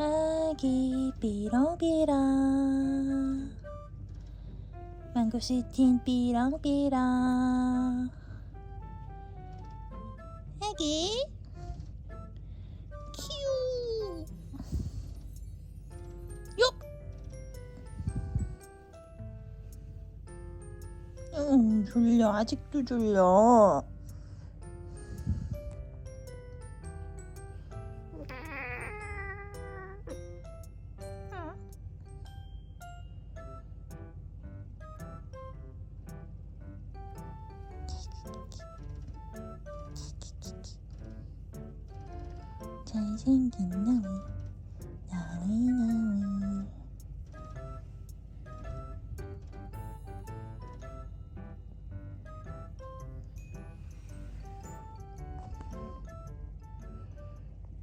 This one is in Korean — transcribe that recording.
아기 삐렁삐렁 망고시틴 삐렁삐렁 아기. 키우 요. 음, 졸려. 아직도 졸려 잘생긴 나의